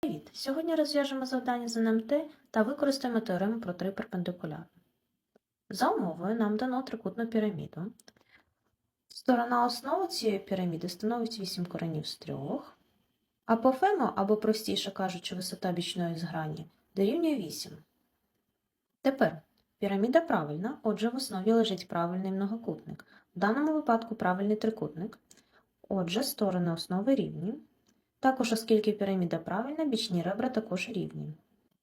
Привіт! Сьогодні розв'яжемо завдання з НМТ та використаємо теорему про три перпендикуляри. За умовою нам дано трикутну піраміду. Сторона основи цієї піраміди становить 8 коренів з 3, апофема, або простіше кажучи, висота бічної зграні, дорівнює 8. Тепер піраміда правильна, отже в основі лежить правильний многокутник. В даному випадку правильний трикутник. Отже, сторони основи рівні. Також, оскільки піраміда правильна, бічні ребра також рівні.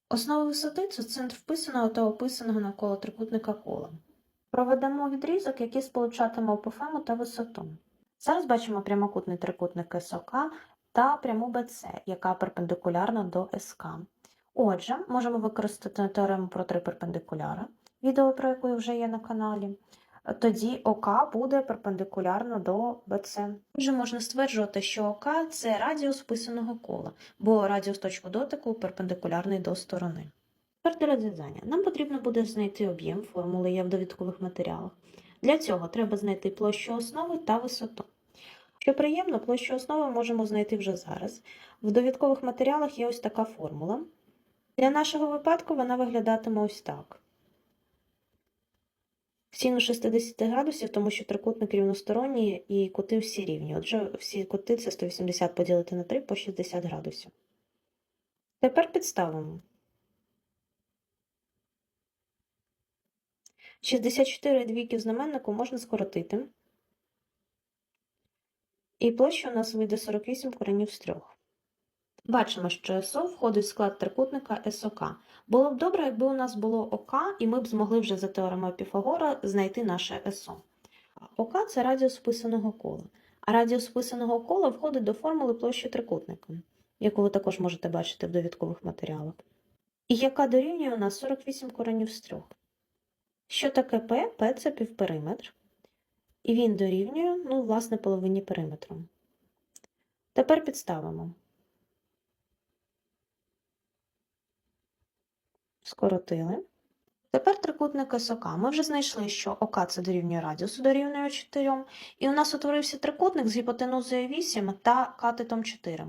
Основа висоти це центр вписаного та описаного навколо трикутника кола. Проведемо відрізок, який сполучатиме апофему та висоту. Зараз бачимо прямокутний трикутник СОК та пряму БЦ, яка перпендикулярна до СК. Отже, можемо використати теорему про три перпендикуляри, відео про яку вже є на каналі. Тоді ОК буде перпендикулярно до БЦ. Отже, можна стверджувати, що ОК це радіус вписаного кола, бо радіус точку дотику перпендикулярний до сторони. Тепер для розв'язання. Нам потрібно буде знайти об'єм, формули є в довідкових матеріалах. Для цього треба знайти площу основи та висоту. Що приємно, площу основи можемо знайти вже зараз. В довідкових матеріалах є ось така формула. Для нашого випадку вона виглядатиме ось так. Синус 60 градусів, тому що трикутник рівносторонній і кути всі рівні. Отже, всі кути це 180 поділити на 3 по 60 градусів. Тепер підставимо. 64 двійки в знаменнику можна скоротити. І площа у нас вийде 48 коренів з 3. Бачимо, що СО входить в склад трикутника СОК. Було б добре, якби у нас було ОК, і ми б змогли вже за теоремою Піфагора знайти наше СО. ОК це радіус вписаного кола. А радіус вписаного кола входить до формули площі трикутника, яку ви також можете бачити в довідкових матеріалах. І яка дорівнює у нас 48 коренів з 3. Що таке P? P – це півпериметр. І він дорівнює, ну, власне, половині периметру. Тепер підставимо. Скоротили. Тепер трикутник СОК. Ми вже знайшли, що ОК це дорівнює радіусу дорівнює 4, і у нас утворився трикутник з гіпотенузою 8 та катетом 4.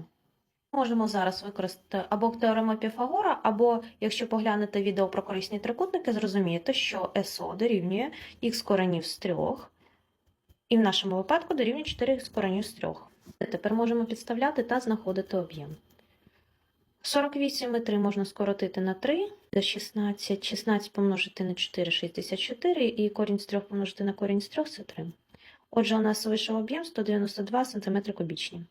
Можемо зараз використати або теорему Піфагора, або, якщо поглянете відео про корисні трикутники, зрозумієте, що СО дорівнює х коренів з 3, і в нашому випадку дорівнює 4 х коренів з 3. Тепер можемо підставляти та знаходити об'єм. 48 і 3 можна скоротити на 3, це 16, 16 помножити на 4 – 64, і корінь з 3 помножити на корінь з 3 – це 3. Отже, у нас вийшов об'єм 192 см кубічні.